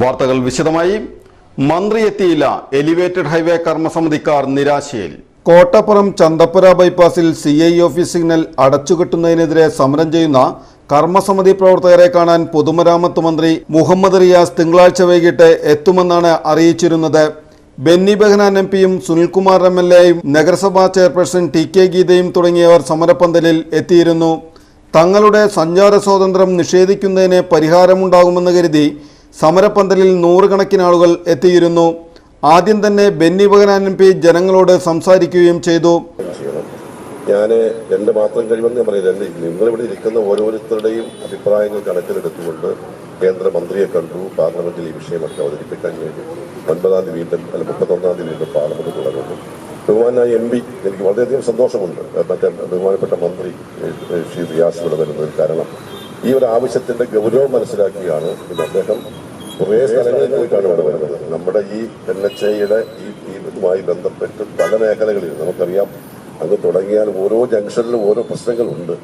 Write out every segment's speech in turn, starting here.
വാർത്തകൾ വിശദമായി. മന്ത്രി എത്തിയില്ല എലിവേറ്റഡ് ഹൈവേ കർമ്മസമിതിക്കാർ നിരാശയിൽ. കോട്ടപ്പുറം ചന്തപ്പുര ബൈപ്പാസിൽ സി ഐ ഓഫീസ് സിഗ്നൽ അടച്ചുകെട്ടുന്നതിനെതിരെ സമരം ചെയ്യുന്ന കർമ്മസമിതി പ്രവർത്തകരെ കാണാൻ പൊതുമരാമത്ത് മന്ത്രി മുഹമ്മദ് റിയാസ് തിങ്കളാഴ്ച വൈകിട്ട് എത്തുമെന്നാണ് അറിയിച്ചിരുന്നത്. ബെന്നി ബെഹനാൻ എം പിയും സുനിൽകുമാർ എം എൽ എയും നഗരസഭാ ചെയർപേഴ്സൺ ടി കെ ഗീതയും തുടങ്ങിയവർ സമരപ്പന്തലിൽ എത്തിയിരുന്നു. തങ്ങളുടെ സഞ്ചാര സ്വാതന്ത്ര്യം നിഷേധിക്കുന്നതിന് പരിഹാരമുണ്ടാകുമെന്ന് കരുതി സമരപ്പന്തലിൽ നൂറുകണക്കിന് ആളുകൾ എത്തിയിരുന്നു. ആദ്യം തന്നെ ബെന്നി ബഹനാൻ എം പി ജനങ്ങളോട് സംസാരിക്കുകയും ചെയ്തു. ഞാൻ എന്റെ മാത്രം കഴിവെന്ന് ഞാൻ പറയുന്നത് നിങ്ങളിവിടെ ഇരിക്കുന്ന ഓരോരുത്തരുടെയും അഭിപ്രായങ്ങൾ കണക്കിലെടുത്തുകൊണ്ട് കേന്ദ്രമന്ത്രിയെ കണ്ടു. പാർലമെന്റിൽ ഈ വിഷയമൊക്കെ അവതരിപ്പിക്കാൻ വേണ്ടി ഒൻപതാം തീയതി വീണ്ടും അല്ലെങ്കിൽ മുപ്പത്തൊന്നാം തീയതി വീണ്ടും പാർലമെന്റ് തുടങ്ങുന്നു. ബഹുമാനായ എം പി എനിക്ക് വളരെയധികം സന്തോഷമുണ്ട്. മറ്റേ ബഹുമാനപ്പെട്ട മന്ത്രി ശ്രീ റിയാസ് ഇവിടെ വരുന്നതിന് കാരണം ഈ ഒരു ആവശ്യത്തിന്റെ ഗൗരവം മനസ്സിലാക്കിയാണ് അദ്ദേഹം കുറേ സ്ഥലങ്ങളിൽ പോയിട്ടാണ് ഇവിടെ വരുന്നത്. നമ്മുടെ ഈ എൻ എച്ച് ഐയുടെ ഈ ഇതുമായി ബന്ധപ്പെട്ട് പല മേഖലകളിൽ നമുക്കറിയാം അത് തുടങ്ങിയാൽ ഓരോ ജംഗ്ഷനിലും ഓരോ പ്രശ്നങ്ങളുണ്ട്.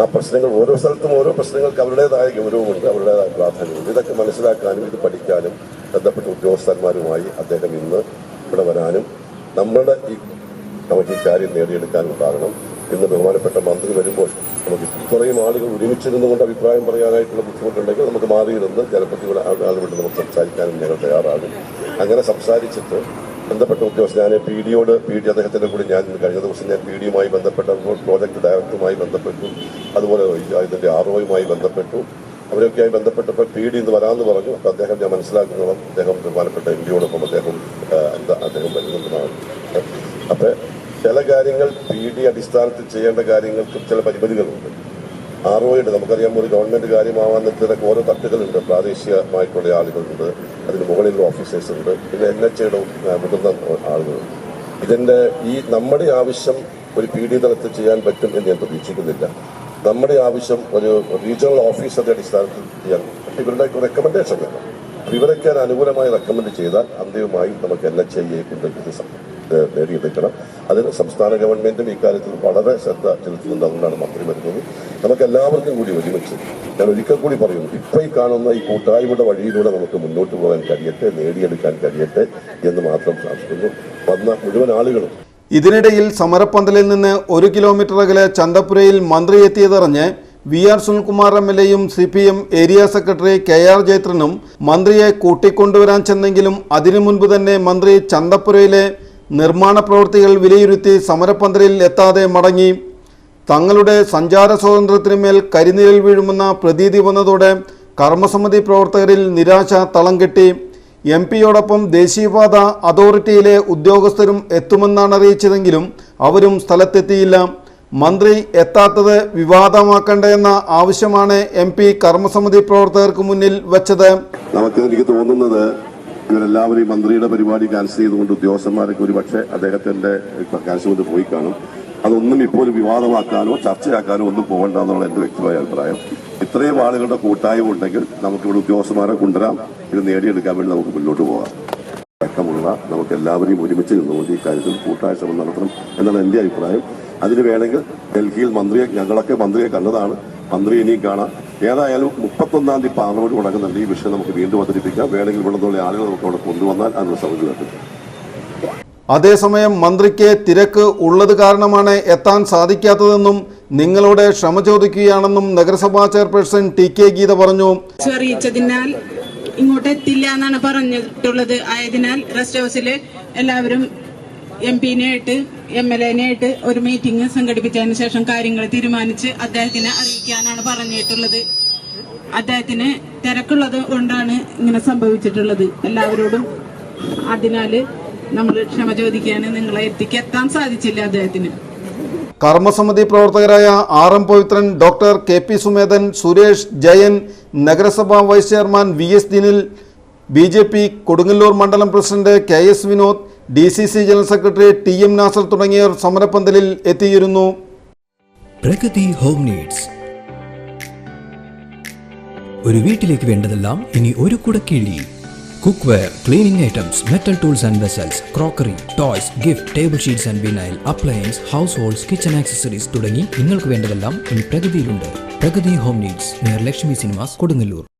ആ പ്രശ്നങ്ങൾ ഓരോ സ്ഥലത്തും ഓരോ പ്രശ്നങ്ങൾക്ക് അവരുടേതായ ഗൗരവമുണ്ട് അവരുടേതായ പ്രാധാന്യമുണ്ട്. ഇതൊക്കെ മനസ്സിലാക്കാനും ഇത് പഠിക്കാനും ബന്ധപ്പെട്ട ഉദ്യോഗസ്ഥന്മാരുമായി അദ്ദേഹം ഇന്ന് ഇവിടെ വരാനും നമ്മുടെ ഈ നമുക്ക് ഈ കാര്യം നേടിയെടുക്കാനും കാരണം ഇന്ന് ബഹുമാനപ്പെട്ട മന്ത്രി വരുമ്പോൾ നമുക്ക് ഇത്രയും ആളുകൾ ഒരുമിച്ചിരുന്നു കൊണ്ട് അഭിപ്രായം പറയാനായിട്ടുള്ള ബുദ്ധിമുട്ടുണ്ടെങ്കിൽ നമുക്ക് മാറിയിരുന്ന് ജനപ്രതിനിധികളെ ആളുകൊണ്ട് നമുക്ക് സംസാരിക്കാനും ഞങ്ങൾ തയ്യാറാകും അങ്ങനെ സംസാരിച്ചിട്ട് ബന്ധപ്പെട്ട ഉദ്യോഗസ്ഥ ഞാൻ പി ഡിയോട് പി ഡി അദ്ദേഹത്തിന്റെ കൂടി ഞാൻ കഴിഞ്ഞ ദിവസം ഞാൻ പി ഡിയുമായി ബന്ധപ്പെട്ട പ്രോജക്ട് ഡയറക്ടറുമായി ബന്ധപ്പെട്ടു. അതുപോലെ ഇതിന്റെ ആർ ഒയുമായി ബന്ധപ്പെട്ടു. അവരൊക്കെയായി ബന്ധപ്പെട്ടപ്പോൾ പി ഡി ഇന്ന് വരാമെന്ന് പറഞ്ഞു. അപ്പോൾ അദ്ദേഹം ഞാൻ മനസ്സിലാക്കുന്നതും അദ്ദേഹം ബഹുമാനപ്പെട്ട എം ഡിയോടൊപ്പം അദ്ദേഹം എന്താ അദ്ദേഹം വരുന്നതാണ് അപ്പൊ ചില കാര്യങ്ങൾ പി ഡി അടിസ്ഥാനത്തിൽ ചെയ്യേണ്ട കാര്യങ്ങൾക്ക് ചില പരിമിതികളുണ്ട്. ആർ ഒയുടെ നമുക്കറിയാം ഒരു ഗവൺമെന്റ് കാര്യമാവാൻ നിൽക്കുന്നതൊക്കെ ഓരോ തട്ടുകളുണ്ട്. പ്രാദേശികമായിട്ടുള്ള ആളുകളുണ്ട്. അതിന് മുകളിലുള്ള ഓഫീസേഴ്സ് ഉണ്ട്. പിന്നെ എൻ എച്ച് ഐയുടെ മുതിർന്ന ആളുകളുണ്ട് ഇതിന്റെ ഈ നമ്മുടെ ആവശ്യം ഒരു പി ഡി തലത്തിൽ ചെയ്യാൻ പറ്റും എന്ന് ഞാൻ പ്രതീക്ഷിക്കുന്നില്ല. നമ്മുടെ ആവശ്യം ഒരു റീജിയണൽ ഓഫീസറുടെ അടിസ്ഥാനത്തിൽ ചെയ്യാൻ ഇവരുടെ റെക്കമെൻഡേഷൻ വേണം. ഇവരൊക്കെ അനുകൂലമായി റെക്കമെൻഡ് ചെയ്താൽ അന്തിമമായി നമുക്ക് എൻ എച്ച് ഐയെ കൊണ്ട് ഇത് നേടിയെടുക്കണം. അതിന് സംസ്ഥാന ഗവൺമെന്റും ഇക്കാര്യത്തിൽ വളരെ ശ്രദ്ധ ചെലുത്തുന്നുണ്ട്. അതുകൊണ്ടാണ് മന്ത്രി വരുന്നത് നമുക്ക് എല്ലാവർക്കും കൂടി ഒരുമിച്ച് ഞാൻ ഒരിക്കൽ കൂടി പറയുന്നു ഇപ്പൊ ഈ കാണുന്ന ഈ കൂട്ടായ്മയുടെ വഴിയിലൂടെ നമുക്ക് മുന്നോട്ട് പോകാൻ കഴിയട്ടെ നേടിയെടുക്കാൻ കഴിയട്ടെ എന്ന് മാത്രം പ്രാർത്ഥിക്കുന്നു. വന്ന മുഴുവൻ ആളുകളും. ഇതിനിടയിൽ സമരപ്പന്തലിൽ നിന്ന് ഒരു കിലോമീറ്റർ അകലെ ചന്തപ്പുരയിൽ മന്ത്രി എത്തിയതറിഞ്ഞ് V R Sunilkumar M L എയും C P M area secretary K R ജയത്രനും മന്ത്രിയെ കൂട്ടിക്കൊണ്ടുവരാൻ ചെന്നെങ്കിലും അതിനു മുൻപ് തന്നെ മന്ത്രി ചന്തപ്പുരയിലെ നിർമ്മാണ പ്രവൃത്തികൾ വിലയിരുത്തി സമരപന്തലിൽ എത്താതെ മടങ്ങി. തങ്ങളുടെ സഞ്ചാര സ്വാതന്ത്ര്യത്തിന് മേൽ കരിനിഴൽ വീഴുമെന്ന പ്രതീതി വന്നതോടെ കർമ്മസമിതി പ്രവർത്തകരിൽ നിരാശ തളം കെട്ടി. എം പിയോടൊപ്പം ദേശീയപാത അതോറിറ്റിയിലെ ഉദ്യോഗസ്ഥരും എത്തുമെന്നാണ് അറിയിച്ചതെങ്കിലും അവരും സ്ഥലത്തെത്തിയില്ല. മന്ത്രി എത്താത്തത് വിവാദമാക്കണ്ടെന്ന ആവശ്യമാണ് എം പി കർമ്മസമിതി പ്രവർത്തകർക്ക് മുന്നിൽ വെച്ചത്. നമുക്ക് എനിക്ക് തോന്നുന്നത് ഇവരെല്ലാവരും മന്ത്രിയുടെ പരിപാടി ക്യാൻസൽ ചെയ്തുകൊണ്ട് ഉദ്യോഗസ്ഥന്മാരൊക്കെ ഒരു പക്ഷേ അദ്ദേഹത്തിന്റെ ക്യാൻസൽ കൊണ്ട് പോയി കാണും. അതൊന്നും ഇപ്പോൾ വിവാദമാക്കാനോ ചർച്ചയാക്കാനോ ഒന്നും പോകണ്ട എന്നുള്ള എന്റെ വ്യക്തിപരമായ അഭിപ്രായം. ഇത്രയും ആളുകളുടെ കൂട്ടായ്മ ഉണ്ടെങ്കിൽ നമുക്കിവിടെ ഉദ്യോഗസ്ഥന്മാരെ കൊണ്ടുവരാം. ഇത് നേടിയെടുക്കാൻ വേണ്ടി നമുക്ക് മുന്നോട്ട് പോകാം. അടക്കമുള്ള നമുക്ക് എല്ലാവരെയും ഒരുമിച്ച് നിന്നുകൊണ്ട് ഈ കാര്യത്തിൽ കൂട്ടായ ശ്രമം നടത്തണം എന്നാണ് എന്റെ അഭിപ്രായം. അതിന് വേണമെങ്കിൽ ഡൽഹിയിൽ മന്ത്രിയെ ഞങ്ങളൊക്കെ മന്ത്രിയെ കണ്ടതാണ്. മന്ത്രി ഇനിയും കാണാം. ഏതായാലും മുപ്പത്തൊന്നാം തീയതി പാർലമെന്റ് മുടങ്ങുന്നുണ്ട് ഈ വിഷയം നമുക്ക് വീണ്ടും അവതരിപ്പിക്കാം. വേണമെങ്കിൽ ഇവിടെ നിന്നുള്ള ആളുകൾ നമുക്ക് അവിടെ കൊണ്ടുവന്നാൽ അതിനുള്ള സൗകര്യം കിട്ടും. അതേസമയം മന്ത്രിക്ക് തിരക്ക് ഉള്ളത് കാരണമാണ് എത്താൻ സാധിക്കാത്തതെന്നും നിങ്ങളോട് ക്ഷമ ചോദിക്കുകയാണെന്നും നഗരസഭാ ചെയർപേഴ്സൺ ടി കെ ഗീത പറഞ്ഞു. അറിയിച്ചതിനാൽ ഇങ്ങോട്ട് എത്തില്ല എന്നാണ് പറഞ്ഞിട്ടുള്ളത്. ആയതിനാൽ റെസ്റ്റ് ഹൗസിൽ എല്ലാവരും എം പിനെയായിട്ട് എം എൽ എനെ ആയിട്ട് ഒരു മീറ്റിംഗ് സംഘടിപ്പിച്ചതിന് ശേഷം കാര്യങ്ങൾ തീരുമാനിച്ച് അദ്ദേഹത്തിനെ അറിയിക്കാനാണ് പറഞ്ഞിട്ടുള്ളത്. അദ്ദേഹത്തിന് തിരക്കുള്ളത് കൊണ്ടാണ് ഇങ്ങനെ സംഭവിച്ചിട്ടുള്ളത്. എല്ലാവരോടും അതിനാല് നമ്മൾ ക്ഷമ ചോദിക്കാൻ നിങ്ങളെ എത്തിക്കെത്താൻ സാധിച്ചില്ല അദ്ദേഹത്തിന്. കർമ്മസമിതി പ്രവർത്തകരായ R M Pavithran doctor K P Sumedhan Suresh Jayan നഗരസഭാ vice chairman V S Dinil B J P Kodungallur മണ്ഡലം president K S Vinod D C C general secretary T M Nasar തുടങ്ങിയവർ സമരപ്പന്തലിൽ എത്തിയിരുന്നു. Pragathi home needs. ഒരു വീട്ടിലേക്ക് വേണ്ടതെല്ലാം ഇനി ഒരു കുടക്കീഴിൽ cookware cleaning items metal tools and vessels crockery toys gift table sheets and vinyl appliance households kitchen accessories തുടങ്ങി നിങ്ങൾക്ക് വേണ്ടതെല്ലാം ഇനി പ്രഗതിയിലുണ്ട് Pragathi home needs near Lakshmi cinemas Kodungallur.